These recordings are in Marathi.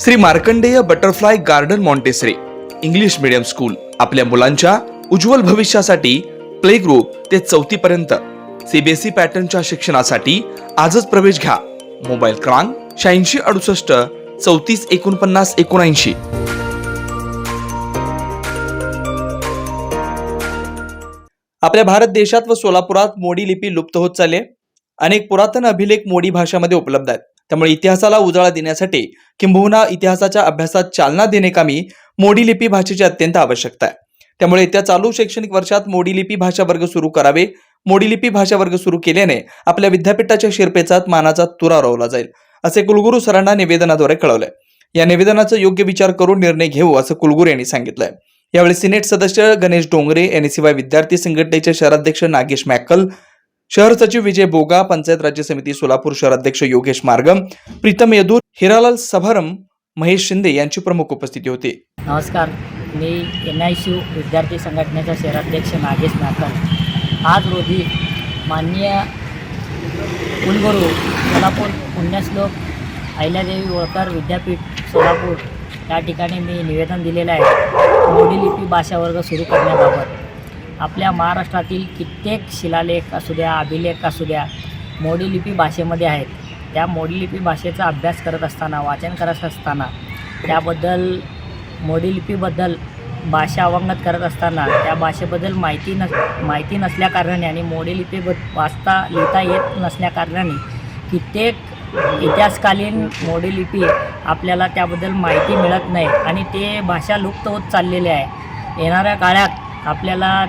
Shri Markandey butterfly garden Montessori English medium school आपल्या मुलांच्या उज्ज्वल भविष्यासाठी प्ले ग्रुप ते चौथी पर्यंत सीबीएसई पॅटर्नच्या शिक्षणासाठी आजच प्रवेश घ्या. मोबाईल क्रमांक शहाऐंशी अडुसष्ट चौतीस एकोणपन्नास एकोणऐंशी. आपल्या भारत देशात व सोलापुरात मोडी लिपी लुप्त होत चालली अनेक पुरातन अभिलेख मोडी भाषामध्ये उपलब्ध आहेत. त्यामुळे इतिहासाला उजाळा देण्यासाठी किंबहुना इतिहासाच्या अभ्यासात चालना देणेकामी मोडी लिपी भाषेची अत्यंत आवश्यकता आहे. त्यामुळे येत्या चालू शैक्षणिक वर्षात मोडी लिपी भाषा वर्ग सुरू करावे. मोडी लिपी भाषा वर्ग सुरू केल्याने आपल्या विद्यापीठाच्या शिरपेचात मानाचा तुरा रोवला जाईल असे कुलगुरू सरांना निवेदनाद्वारे कळवलंय. या निवेदनाचा योग्य विचार करून निर्णय घेऊ असं कुलगुरू यांनी सांगितलंय. यावेळी सिनेट सदस्य गणेश डोंगरे यांनी शिवाय विद्यार्थी संघटनेचे शहराध्यक्ष नागेश मॅकल शहर सचिव विजय बोगा पंचायत राज्य समिती सोलापूर शहराध्यक्ष योगेश मार्गम प्रीतम यदूर हिरालाल सभारम महेश शिंदे यांची प्रमुख उपस्थिती होती. नमस्कार. मी एन आय सी विद्यार्थी संघटनेचा शहराध्यक्ष नागेश नाकल आज रोजी माननीय कुलगुरू सोलापूर पुण्यश्लोक अहिल्यादेवी होळकर विद्यापीठ सोलापूर या ठिकाणी मी निवेदन दिलेलं आहे. मोडी लिपी भाषा वर्ग सुरू करण्याबाबत. आपल्या महाराष्ट्रातील कित्येक शिलालेख असू द्या अभिलेख असू द्या मोडी लिपी भाषेमध्ये आहेत. त्या मोडी लिपी भाषेचा अभ्यास करत असताना वाचन करत असताना त्याबद्दल मोडी लिपीबद्दल भाषा अवंगत करत असताना त्या भाषेबद्दल माहिती नस माहिती नसल्याकारणाने आणि मोडी लिपी वाचता लिहिता येत नसल्याकारणाने कित्येक इतिहासकालीन मोडी लिपी आपल्याला त्याबद्दल माहिती मिळत नाही आणि ते भाषा लुप्त होत चाललेली आहे. येणाऱ्या काळात आपल्याला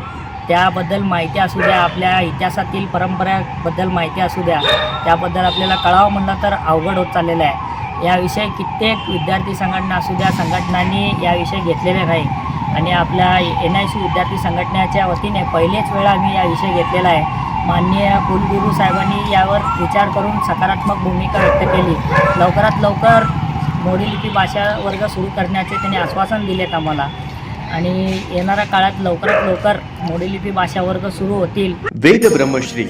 त्याबद्दल माहिती असू द्या आपल्या इतिहासातील परंपराबद्दल माहिती असू द्या. त्याबद्दल आपल्याला कळावं म्हणलं तर अवघड होत चाललेलं आहे. याविषयी कित्येक विद्यार्थी संघटना असू द्या संघटनांनी याविषयी घेतलेले नाही. आणि आपल्या एन आय सी विद्यार्थी संघटनेच्या वतीने पहिलेच वेळा मी या विषय घेतलेला आहे. माननीय कुलगुरू साहेबांनी यावर विचार करून सकारात्मक भूमिका व्यक्त केली. लवकरात लवकर मोडी लिपी भाषा वर्ग सुरू करण्याचे त्यांनी आश्वासन दिलेत आम्हाला. आणि येणाऱ्या काळात लवकरात लवकर मोडीलिपी भाषा वर्ग सुरू होतील. वेद ब्रह्मश्री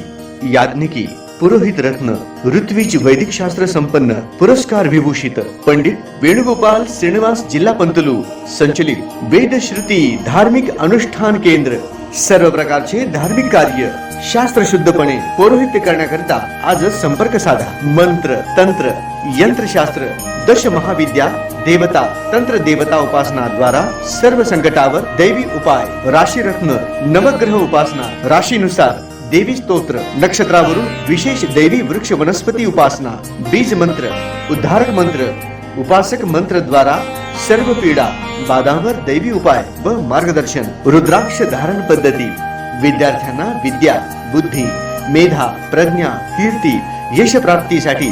याज्ञिकी पुरोहित रत्न ऋत्विज वैदिक शास्त्र संपन्न पुरस्कार विभूषित पंडित वेणुगोपाल श्रीनिवास जिल्हा पंतलू संचलित वेद श्रुती धार्मिक अनुष्ठान केंद्र. सर्व प्रकारचे धार्मिक कार्य शास्त्र शुद्धपणे पौरोहित्य करण्याकरिता आजच संपर्क साधा. मंत्र तंत्र यंत्रशास्त्र दश महाविद्या देवता तंत्र देवता उपासना द्वारा सर्व संकटावर दैवी उपाय राशी रत्न नवग्रह उपासना राशीनुसार देवी स्तोत्र नक्षत्रावरून विशेष दैवी वृक्ष वनस्पती उपासना बीज मंत्र उद्धारक मंत्र उपासक मंत्र द्वारा सर्व पीडा बाधावर दैवी उपाय व मार्गदर्शन रुद्राक्ष धारण पद्धती विद्यार्थ्यांना विद्या बुद्धी मेधा प्रज्ञा कीर्ती यश प्राप्तीसाठी